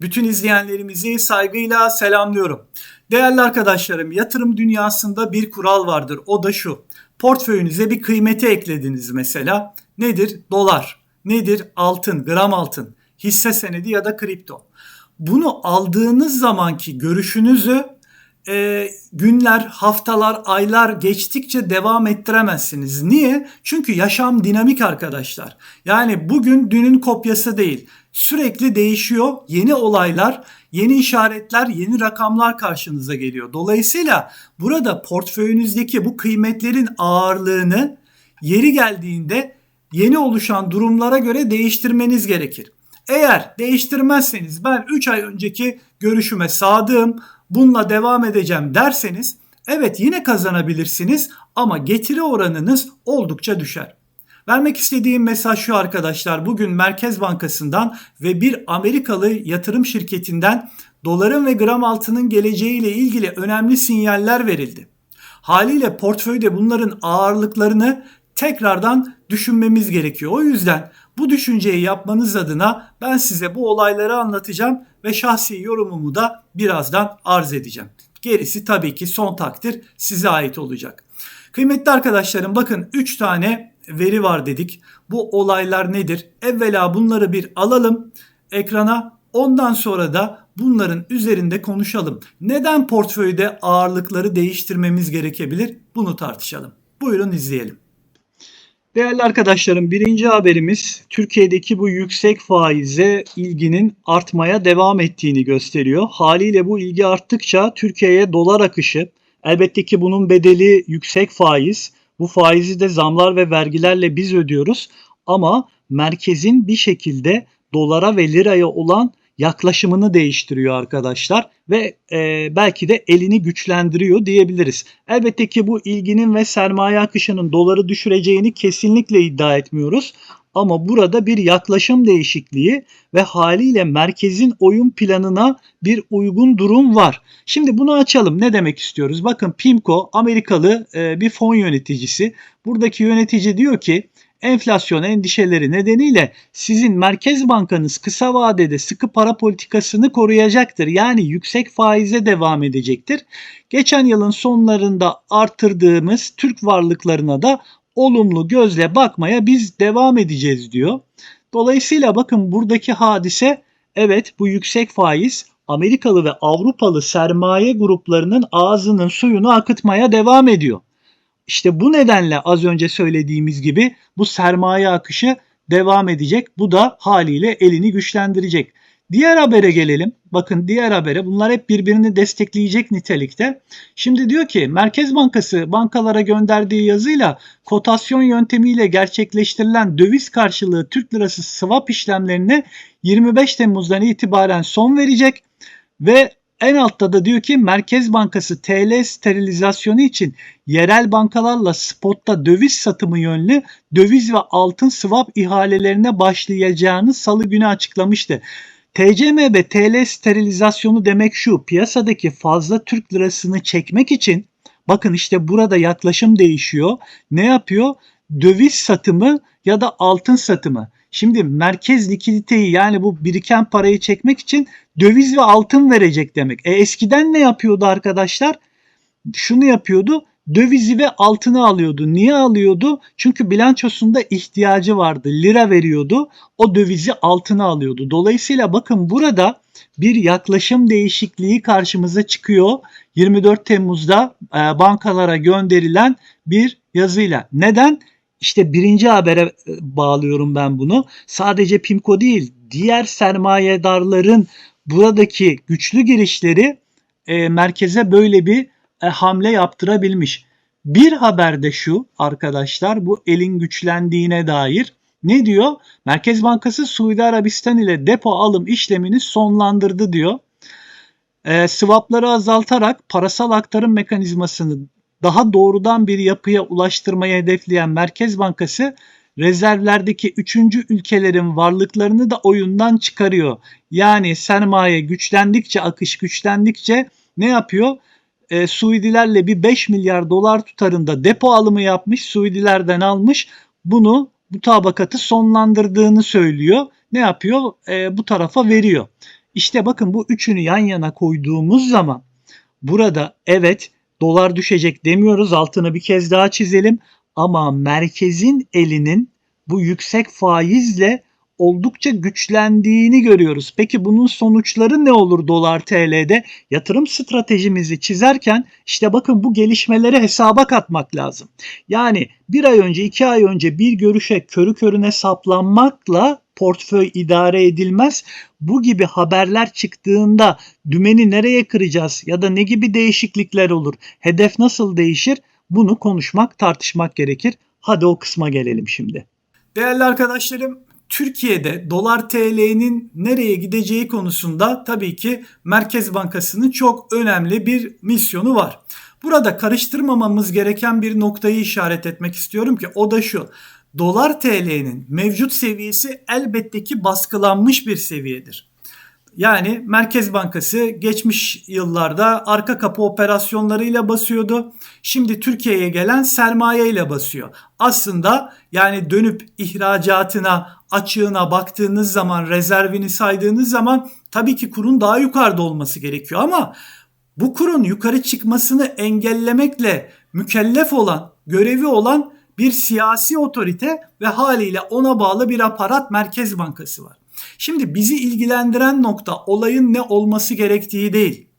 Bütün izleyenlerimizi saygıyla selamlıyorum. Değerli arkadaşlarım, yatırım dünyasında bir kural vardır. O da şu. Portföyünüze bir kıymeti eklediniz mesela. Nedir? Dolar. Nedir? Altın, gram altın, hisse senedi ya da kripto. Bunu aldığınız zamanki görüşünüzü e, günler, haftalar, aylar geçtikçe devam ettiremezsiniz. Niye? Çünkü yaşam dinamik arkadaşlar. Yani bugün dünün kopyası değil. Sürekli değişiyor. Yeni olaylar, yeni işaretler, yeni rakamlar karşınıza geliyor. Dolayısıyla burada portföyünüzdeki bu kıymetlerin ağırlığını yeri geldiğinde yeni oluşan durumlara göre değiştirmeniz gerekir. Eğer değiştirmezseniz ben 3 ay önceki görüşüme sadığım bununla devam edeceğim derseniz evet yine kazanabilirsiniz ama getiri oranınız oldukça düşer. Vermek istediğim mesaj şu arkadaşlar. Bugün Merkez Bankası'ndan ve bir Amerikalı yatırım şirketinden doların ve gram altının geleceğiyle ilgili önemli sinyaller verildi. Haliyle portföyde bunların ağırlıklarını tekrardan düşünmemiz gerekiyor. O yüzden bu düşünceyi yapmanız adına ben size bu olayları anlatacağım ve şahsi yorumumu da birazdan arz edeceğim. Gerisi tabii ki son takdir size ait olacak. Kıymetli arkadaşlarım bakın 3 tane veri var dedik. Bu olaylar nedir? Evvela bunları bir alalım ekrana. Ondan sonra da bunların üzerinde konuşalım. Neden portföyde ağırlıkları değiştirmemiz gerekebilir? Bunu tartışalım. Buyurun izleyelim. Değerli arkadaşlarım birinci haberimiz Türkiye'deki bu yüksek faize ilginin artmaya devam ettiğini gösteriyor. Haliyle bu ilgi arttıkça Türkiye'ye dolar akışı elbette ki bunun bedeli yüksek faiz. Bu faizi de zamlar ve vergilerle biz ödüyoruz ama merkezin bir şekilde dolara ve liraya olan yaklaşımını değiştiriyor arkadaşlar ve e, belki de elini güçlendiriyor diyebiliriz. Elbette ki bu ilginin ve sermaye akışının doları düşüreceğini kesinlikle iddia etmiyoruz. Ama burada bir yaklaşım değişikliği ve haliyle merkezin oyun planına bir uygun durum var. Şimdi bunu açalım. Ne demek istiyoruz? Bakın PIMCO Amerikalı e, bir fon yöneticisi. Buradaki yönetici diyor ki enflasyon endişeleri nedeniyle sizin merkez bankanız kısa vadede sıkı para politikasını koruyacaktır. Yani yüksek faize devam edecektir. Geçen yılın sonlarında artırdığımız Türk varlıklarına da olumlu gözle bakmaya biz devam edeceğiz diyor. Dolayısıyla bakın buradaki hadise evet bu yüksek faiz Amerikalı ve Avrupalı sermaye gruplarının ağzının suyunu akıtmaya devam ediyor. İşte bu nedenle az önce söylediğimiz gibi bu sermaye akışı devam edecek. Bu da haliyle elini güçlendirecek. Diğer habere gelelim. Bakın diğer habere bunlar hep birbirini destekleyecek nitelikte. Şimdi diyor ki Merkez Bankası bankalara gönderdiği yazıyla kotasyon yöntemiyle gerçekleştirilen döviz karşılığı Türk lirası swap işlemlerine 25 Temmuz'dan itibaren son verecek ve en altta da diyor ki Merkez Bankası TL sterilizasyonu için yerel bankalarla spotta döviz satımı yönlü döviz ve altın swap ihalelerine başlayacağını salı günü açıklamıştı. TCMB TL sterilizasyonu demek şu piyasadaki fazla Türk lirasını çekmek için bakın işte burada yaklaşım değişiyor. Ne yapıyor? Döviz satımı ya da altın satımı. Şimdi merkez likiditeyi yani bu biriken parayı çekmek için döviz ve altın verecek demek. E eskiden ne yapıyordu arkadaşlar? Şunu yapıyordu. Dövizi ve altını alıyordu. Niye alıyordu? Çünkü bilançosunda ihtiyacı vardı. Lira veriyordu. O dövizi altına alıyordu. Dolayısıyla bakın burada bir yaklaşım değişikliği karşımıza çıkıyor. 24 Temmuz'da e, bankalara gönderilen bir yazıyla. Neden? İşte birinci habere e, bağlıyorum ben bunu. Sadece PIMCO değil, diğer sermayedarların buradaki güçlü girişleri e, merkeze böyle bir e, hamle yaptırabilmiş. Bir haber de şu arkadaşlar bu elin güçlendiğine dair ne diyor? Merkez Bankası Suudi Arabistan ile depo alım işlemini sonlandırdı diyor. E, swapları azaltarak parasal aktarım mekanizmasını daha doğrudan bir yapıya ulaştırmayı hedefleyen Merkez Bankası rezervlerdeki üçüncü ülkelerin varlıklarını da oyundan çıkarıyor. Yani sermaye güçlendikçe, akış güçlendikçe ne yapıyor? E, Suudilerle bir 5 milyar dolar tutarında depo alımı yapmış. Suudilerden almış. Bunu bu tabakatı sonlandırdığını söylüyor. Ne yapıyor? E, bu tarafa veriyor. İşte bakın bu üçünü yan yana koyduğumuz zaman burada evet dolar düşecek demiyoruz altını bir kez daha çizelim ama merkezin elinin bu yüksek faizle oldukça güçlendiğini görüyoruz. Peki bunun sonuçları ne olur dolar TL'de? Yatırım stratejimizi çizerken işte bakın bu gelişmeleri hesaba katmak lazım. Yani bir ay önce iki ay önce bir görüşe körü körüne saplanmakla portföy idare edilmez. Bu gibi haberler çıktığında dümeni nereye kıracağız ya da ne gibi değişiklikler olur? Hedef nasıl değişir? Bunu konuşmak, tartışmak gerekir. Hadi o kısma gelelim şimdi. Değerli arkadaşlarım, Türkiye'de dolar TL'nin nereye gideceği konusunda tabii ki Merkez Bankası'nın çok önemli bir misyonu var. Burada karıştırmamamız gereken bir noktayı işaret etmek istiyorum ki o da şu. Dolar TL'nin mevcut seviyesi elbette ki baskılanmış bir seviyedir. Yani Merkez Bankası geçmiş yıllarda arka kapı operasyonlarıyla basıyordu. Şimdi Türkiye'ye gelen sermaye ile basıyor. Aslında yani dönüp ihracatına, açığına baktığınız zaman, rezervini saydığınız zaman tabii ki kurun daha yukarıda olması gerekiyor ama bu kurun yukarı çıkmasını engellemekle mükellef olan, görevi olan bir siyasi otorite ve haliyle ona bağlı bir aparat Merkez Bankası var. Şimdi bizi ilgilendiren nokta olayın ne olması gerektiği değil.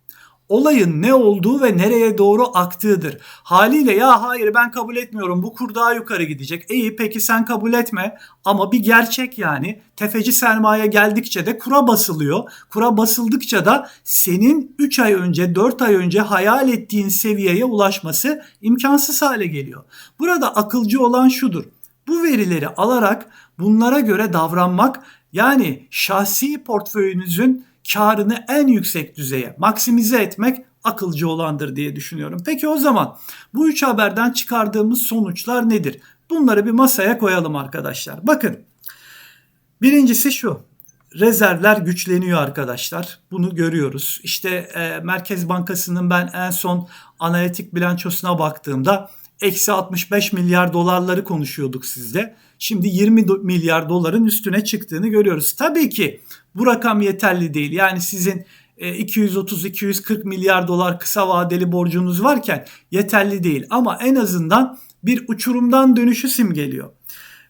Olayın ne olduğu ve nereye doğru aktığıdır. Haliyle ya hayır ben kabul etmiyorum bu kur daha yukarı gidecek. İyi peki sen kabul etme ama bir gerçek yani tefeci sermaye geldikçe de kura basılıyor. Kura basıldıkça da senin 3 ay önce 4 ay önce hayal ettiğin seviyeye ulaşması imkansız hale geliyor. Burada akılcı olan şudur. Bu verileri alarak bunlara göre davranmak yani şahsi portföyünüzün karını en yüksek düzeye maksimize etmek akılcı olandır diye düşünüyorum. Peki o zaman bu üç haberden çıkardığımız sonuçlar nedir? Bunları bir masaya koyalım arkadaşlar. Bakın birincisi şu. Rezervler güçleniyor arkadaşlar. Bunu görüyoruz. İşte e, Merkez Bankası'nın ben en son analitik bilançosuna baktığımda eksi 65 milyar dolarları konuşuyorduk sizle. Şimdi 20 milyar doların üstüne çıktığını görüyoruz. Tabii ki bu rakam yeterli değil. Yani sizin 230-240 e, milyar dolar kısa vadeli borcunuz varken yeterli değil. Ama en azından bir uçurumdan dönüşü simgeliyor.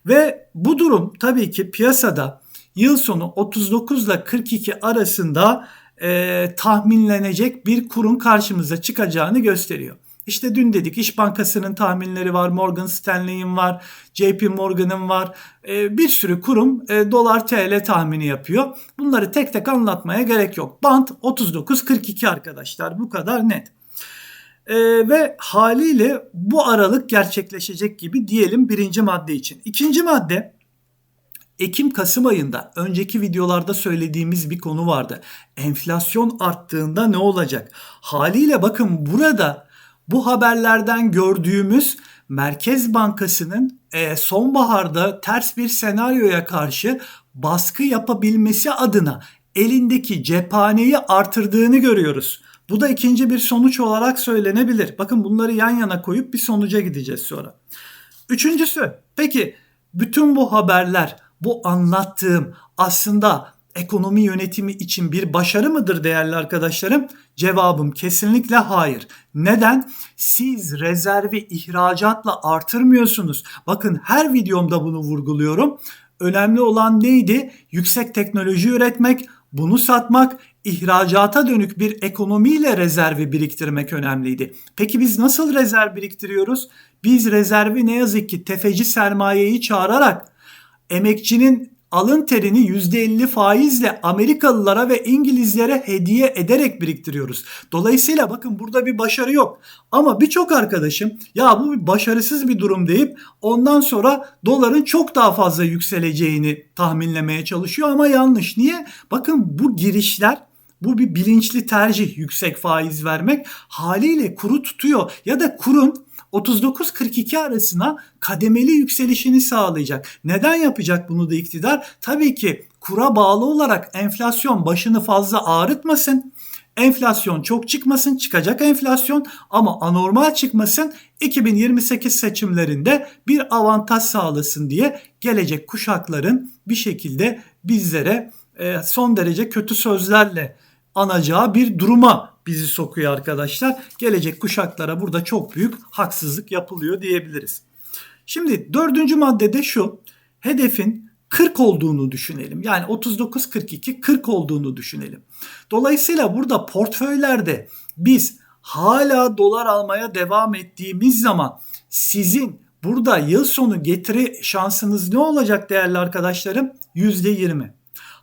Ve bu durum tabii ki piyasada yıl sonu 39 ile 42 arasında e, tahminlenecek bir kurun karşımıza çıkacağını gösteriyor. İşte dün dedik İş Bankası'nın tahminleri var, Morgan Stanley'in var, JP Morgan'ın var. E, bir sürü kurum e, dolar TL tahmini yapıyor. Bunları tek tek anlatmaya gerek yok. Bant 39.42 arkadaşlar bu kadar net. E, ve haliyle bu aralık gerçekleşecek gibi diyelim birinci madde için. İkinci madde Ekim-Kasım ayında önceki videolarda söylediğimiz bir konu vardı. Enflasyon arttığında ne olacak? Haliyle bakın burada bu haberlerden gördüğümüz Merkez Bankası'nın e, sonbaharda ters bir senaryoya karşı baskı yapabilmesi adına elindeki cephaneyi artırdığını görüyoruz. Bu da ikinci bir sonuç olarak söylenebilir. Bakın bunları yan yana koyup bir sonuca gideceğiz sonra. Üçüncüsü, peki bütün bu haberler, bu anlattığım aslında ekonomi yönetimi için bir başarı mıdır değerli arkadaşlarım? Cevabım kesinlikle hayır. Neden? Siz rezervi ihracatla artırmıyorsunuz. Bakın her videomda bunu vurguluyorum. Önemli olan neydi? Yüksek teknoloji üretmek, bunu satmak, ihracata dönük bir ekonomiyle rezervi biriktirmek önemliydi. Peki biz nasıl rezerv biriktiriyoruz? Biz rezervi ne yazık ki tefeci sermayeyi çağırarak emekçinin alın terini %50 faizle Amerikalılara ve İngilizlere hediye ederek biriktiriyoruz. Dolayısıyla bakın burada bir başarı yok. Ama birçok arkadaşım ya bu bir başarısız bir durum deyip ondan sonra doların çok daha fazla yükseleceğini tahminlemeye çalışıyor ama yanlış. Niye? Bakın bu girişler bu bir bilinçli tercih yüksek faiz vermek haliyle kuru tutuyor ya da kurun 39-42 arasına kademeli yükselişini sağlayacak. Neden yapacak bunu da iktidar? Tabii ki kura bağlı olarak enflasyon başını fazla ağrıtmasın. Enflasyon çok çıkmasın, çıkacak enflasyon ama anormal çıkmasın. 2028 seçimlerinde bir avantaj sağlasın diye gelecek kuşakların bir şekilde bizlere e, son derece kötü sözlerle anacağı bir duruma bizi sokuyor arkadaşlar. Gelecek kuşaklara burada çok büyük haksızlık yapılıyor diyebiliriz. Şimdi dördüncü maddede şu. Hedefin 40 olduğunu düşünelim. Yani 39 42 40 olduğunu düşünelim. Dolayısıyla burada portföylerde biz hala dolar almaya devam ettiğimiz zaman sizin burada yıl sonu getiri şansınız ne olacak değerli arkadaşlarım? %20.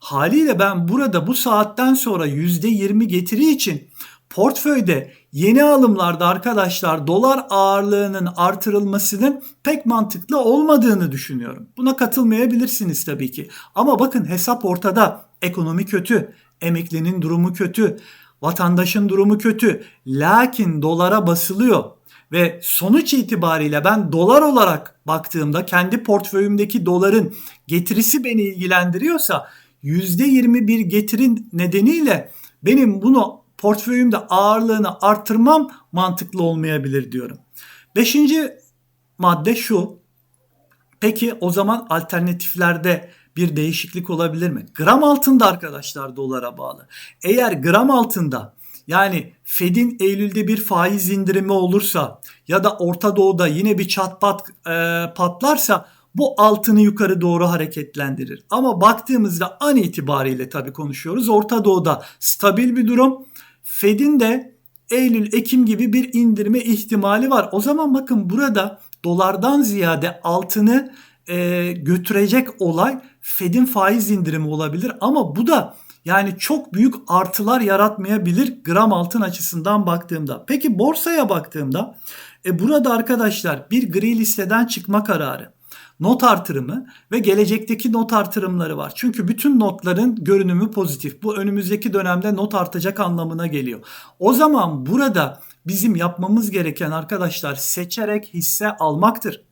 Haliyle ben burada bu saatten sonra %20 getiri için portföyde yeni alımlarda arkadaşlar dolar ağırlığının artırılmasının pek mantıklı olmadığını düşünüyorum. Buna katılmayabilirsiniz tabii ki. Ama bakın hesap ortada. Ekonomi kötü, emeklinin durumu kötü, vatandaşın durumu kötü. Lakin dolara basılıyor ve sonuç itibariyle ben dolar olarak baktığımda kendi portföyümdeki doların getirisi beni ilgilendiriyorsa %21 getirin nedeniyle benim bunu portföyümde ağırlığını artırmam mantıklı olmayabilir diyorum. Beşinci madde şu. Peki o zaman alternatiflerde bir değişiklik olabilir mi? Gram altında arkadaşlar dolara bağlı. Eğer gram altında yani Fed'in Eylül'de bir faiz indirimi olursa ya da Orta Doğu'da yine bir çat pat e, patlarsa bu altını yukarı doğru hareketlendirir. Ama baktığımızda an itibariyle tabii konuşuyoruz. Orta Doğu'da stabil bir durum. Fed'in de Eylül, Ekim gibi bir indirme ihtimali var. O zaman bakın burada dolardan ziyade altını e, götürecek olay Fed'in faiz indirimi olabilir. Ama bu da yani çok büyük artılar yaratmayabilir gram altın açısından baktığımda. Peki borsaya baktığımda e, burada arkadaşlar bir gri listeden çıkma kararı not artırımı ve gelecekteki not artırımları var. Çünkü bütün notların görünümü pozitif. Bu önümüzdeki dönemde not artacak anlamına geliyor. O zaman burada bizim yapmamız gereken arkadaşlar seçerek hisse almaktır.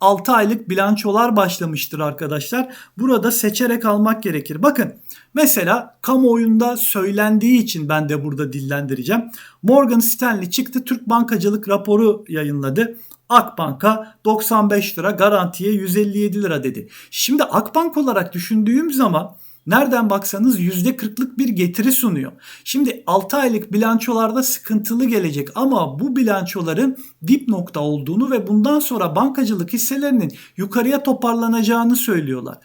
6 aylık bilançolar başlamıştır arkadaşlar. Burada seçerek almak gerekir. Bakın mesela kamuoyunda söylendiği için ben de burada dillendireceğim. Morgan Stanley çıktı Türk bankacılık raporu yayınladı. Akbank'a 95 lira garantiye 157 lira dedi. Şimdi Akbank olarak düşündüğüm zaman nereden baksanız %40'lık bir getiri sunuyor. Şimdi 6 aylık bilançolarda sıkıntılı gelecek ama bu bilançoların dip nokta olduğunu ve bundan sonra bankacılık hisselerinin yukarıya toparlanacağını söylüyorlar.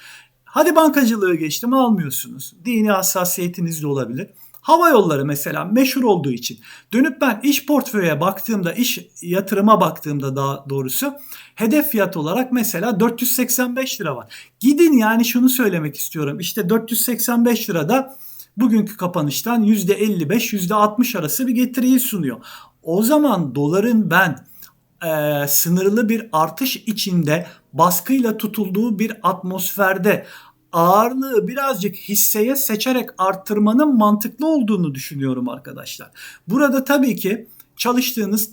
Hadi bankacılığı geçtim almıyorsunuz. Dini hassasiyetiniz de olabilir. Hava yolları mesela meşhur olduğu için dönüp ben iş portföye baktığımda, iş yatırıma baktığımda daha doğrusu hedef fiyat olarak mesela 485 lira var. Gidin yani şunu söylemek istiyorum. İşte 485 lirada bugünkü kapanıştan %55 %60 arası bir getiriyi sunuyor. O zaman doların ben e, sınırlı bir artış içinde baskıyla tutulduğu bir atmosferde ağırlığı birazcık hisseye seçerek arttırmanın mantıklı olduğunu düşünüyorum arkadaşlar. Burada tabii ki çalıştığınız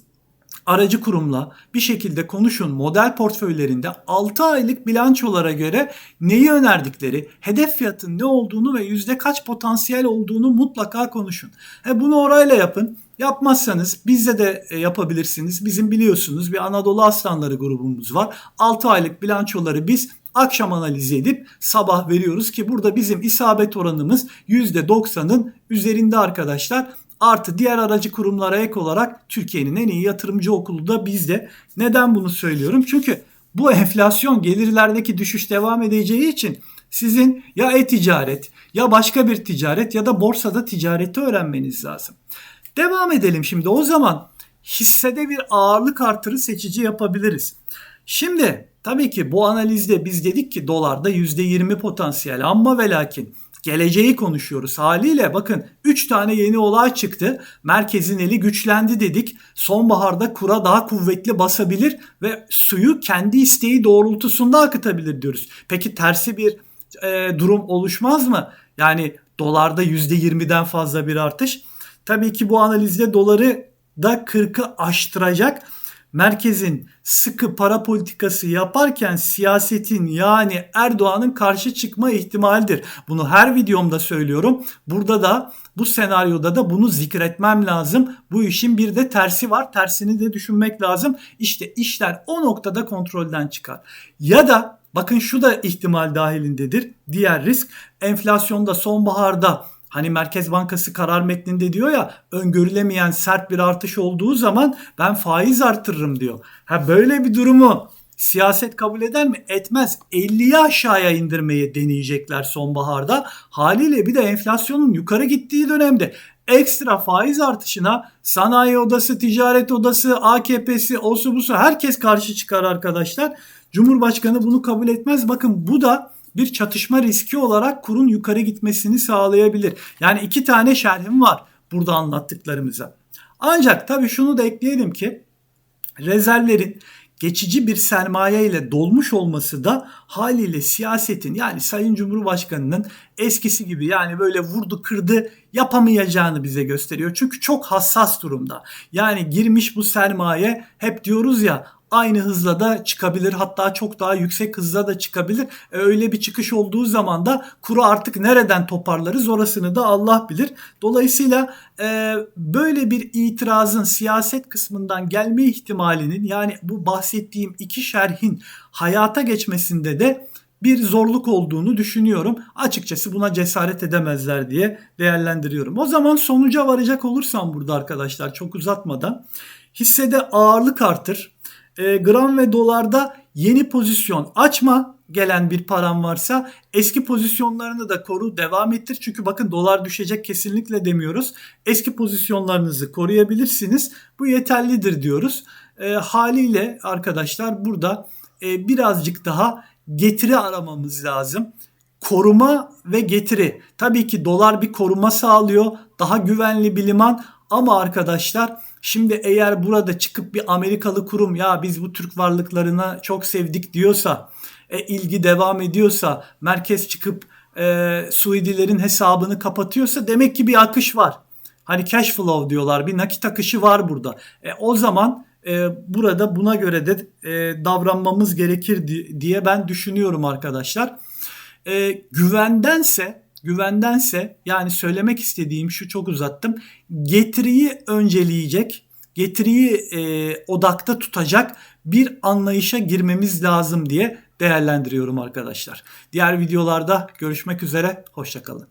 aracı kurumla bir şekilde konuşun. Model portföylerinde 6 aylık bilançolara göre neyi önerdikleri, hedef fiyatın ne olduğunu ve yüzde kaç potansiyel olduğunu mutlaka konuşun. He bunu orayla yapın. Yapmazsanız bizde de e, yapabilirsiniz. Bizim biliyorsunuz bir Anadolu Aslanları grubumuz var. 6 aylık bilançoları biz akşam analiz edip sabah veriyoruz ki burada bizim isabet oranımız %90'ın üzerinde arkadaşlar. Artı diğer aracı kurumlara ek olarak Türkiye'nin en iyi yatırımcı okulu da bizde. Neden bunu söylüyorum? Çünkü bu enflasyon gelirlerdeki düşüş devam edeceği için sizin ya e-ticaret ya başka bir ticaret ya da borsada ticareti öğrenmeniz lazım. Devam edelim şimdi. O zaman hissede bir ağırlık artırı seçici yapabiliriz. Şimdi tabii ki bu analizde biz dedik ki dolarda %20 potansiyel ama ve lakin geleceği konuşuyoruz. Haliyle bakın 3 tane yeni olay çıktı. Merkezin eli güçlendi dedik. Sonbaharda kura daha kuvvetli basabilir ve suyu kendi isteği doğrultusunda akıtabilir diyoruz. Peki tersi bir e, durum oluşmaz mı? Yani dolarda %20'den fazla bir artış. Tabii ki bu analizde doları da 40'ı aştıracak merkezin sıkı para politikası yaparken siyasetin yani Erdoğan'ın karşı çıkma ihtimalidir. Bunu her videomda söylüyorum. Burada da bu senaryoda da bunu zikretmem lazım. Bu işin bir de tersi var. Tersini de düşünmek lazım. İşte işler o noktada kontrolden çıkar. Ya da bakın şu da ihtimal dahilindedir. Diğer risk enflasyonda sonbaharda Hani Merkez Bankası karar metninde diyor ya öngörülemeyen sert bir artış olduğu zaman ben faiz arttırırım diyor. Ha böyle bir durumu siyaset kabul eder mi? Etmez. 50'yi aşağıya indirmeye deneyecekler sonbaharda. Haliyle bir de enflasyonun yukarı gittiği dönemde ekstra faiz artışına sanayi odası, ticaret odası, AKP'si, osu busu herkes karşı çıkar arkadaşlar. Cumhurbaşkanı bunu kabul etmez. Bakın bu da bir çatışma riski olarak kurun yukarı gitmesini sağlayabilir. Yani iki tane şerhim var burada anlattıklarımıza. Ancak tabii şunu da ekleyelim ki rezervlerin geçici bir sermaye ile dolmuş olması da haliyle siyasetin yani Sayın Cumhurbaşkanı'nın eskisi gibi yani böyle vurdu kırdı yapamayacağını bize gösteriyor. Çünkü çok hassas durumda. Yani girmiş bu sermaye hep diyoruz ya aynı hızla da çıkabilir hatta çok daha yüksek hızla da çıkabilir. E, öyle bir çıkış olduğu zaman da kuru artık nereden toparlarız orasını da Allah bilir. Dolayısıyla e, böyle bir itirazın siyaset kısmından gelme ihtimalinin yani bu bahsettiğim iki şerhin hayata geçmesinde de bir zorluk olduğunu düşünüyorum. Açıkçası buna cesaret edemezler diye değerlendiriyorum. O zaman sonuca varacak olursam burada arkadaşlar çok uzatmadan hissede ağırlık artır e, gram ve dolarda yeni pozisyon açma gelen bir param varsa eski pozisyonlarını da koru devam ettir. Çünkü bakın dolar düşecek kesinlikle demiyoruz. Eski pozisyonlarınızı koruyabilirsiniz. Bu yeterlidir diyoruz. E, haliyle arkadaşlar burada e, birazcık daha getiri aramamız lazım. Koruma ve getiri. Tabii ki dolar bir koruma sağlıyor. Daha güvenli bir liman ama arkadaşlar şimdi eğer burada çıkıp bir Amerikalı kurum ya biz bu Türk varlıklarına çok sevdik diyorsa e, ilgi devam ediyorsa merkez çıkıp e, Suudilerin hesabını kapatıyorsa demek ki bir akış var. Hani cash flow diyorlar bir nakit akışı var burada. E, o zaman e, burada buna göre de e, davranmamız gerekir diye ben düşünüyorum arkadaşlar. E, güvendense güvendense yani söylemek istediğim şu çok uzattım. Getiriyi önceleyecek, getiriyi e, odakta tutacak bir anlayışa girmemiz lazım diye değerlendiriyorum arkadaşlar. Diğer videolarda görüşmek üzere, hoşçakalın.